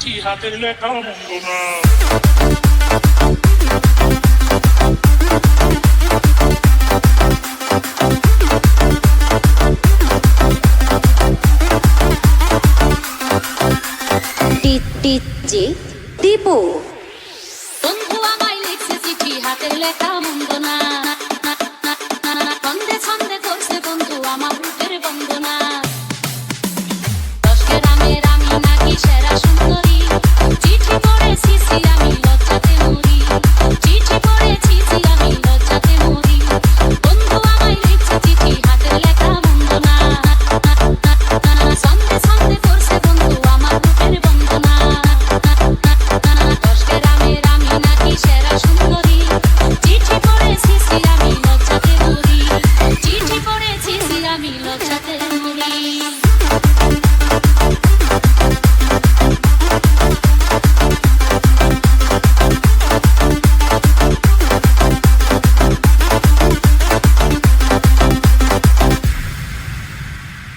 চিঠি হাতের লেখা বন্ধু না জি দীপু বন্ধু আমায় লিখছে চিঠি হাতের লেখা আমার রূপের nothing will be.